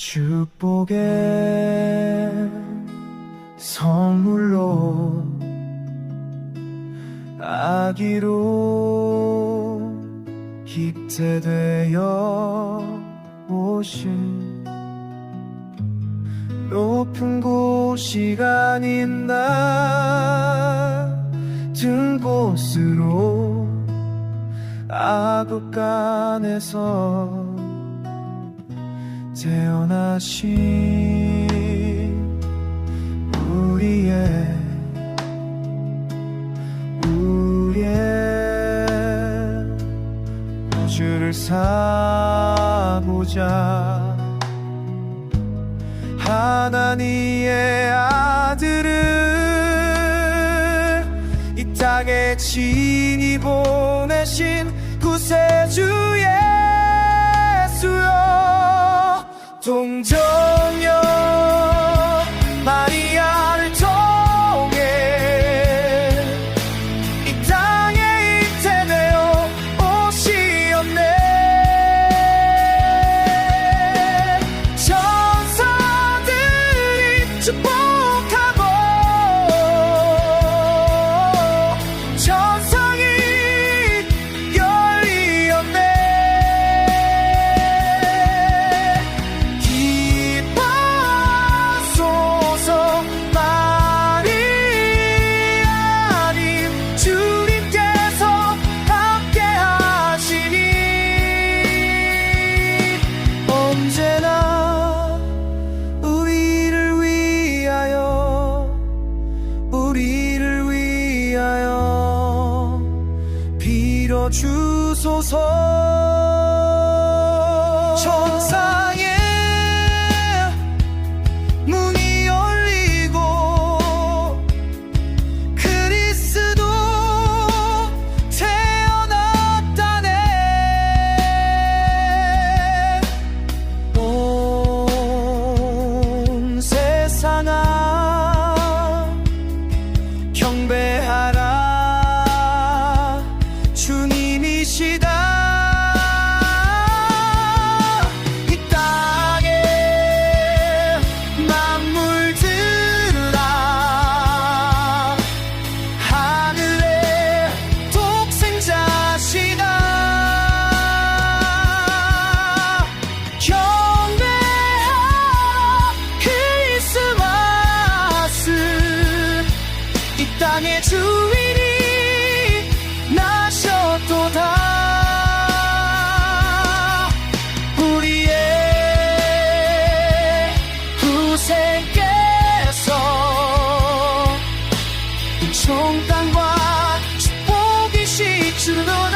축복의 선물로 아기로 입대되어 오신 높은 곳이가 아닌 낮은 곳으로 아국간에서 태어나신 우리의 우리의 우주를 사고자. 하나님의 아들을 이 땅에 친히 보내신 구세주 예수여 风中有 주소서 땅과 축복이 식주는